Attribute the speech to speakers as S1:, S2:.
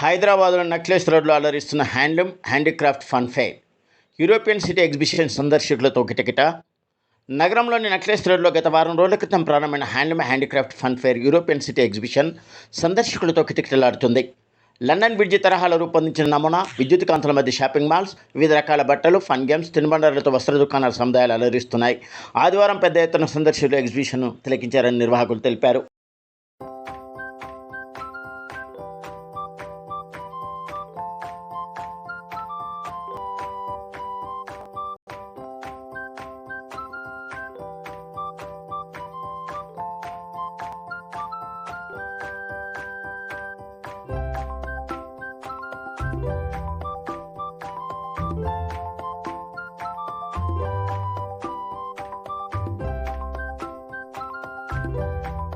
S1: హైదరాబాద్లో నక్లెస్ రోడ్లో అలరిస్తున్న handloom handicraft fun fair European city exhibition సందర్శకులతో కిటకిట. నగరంలోని నక్లెస్ రోడ్లో గత వారం రోజుల క్రితం ప్రారంభమైన handloom handicraft fun fair European city exhibition సందర్శకులతో కిటకిటలాడుతుంది. లండన్ బ్రిడ్జి తరహాలో రూపొందించిన నమూనా విద్యుత్ కాంతుల మధ్య షాపింగ్ మాల్స్ వివిధ రకాల బట్టలు ఫన్ గేమ్స్ తినుబండారులతో వస్త్ర దుకాణాల సముదాయాలు అలరిస్తున్నాయి. ఆదివారం పెద్ద ఎత్తున సందర్శకులు ఎగ్జిబిషన్ను తిలకించారని నిర్వాహకులు తెలిపారు. Thank you.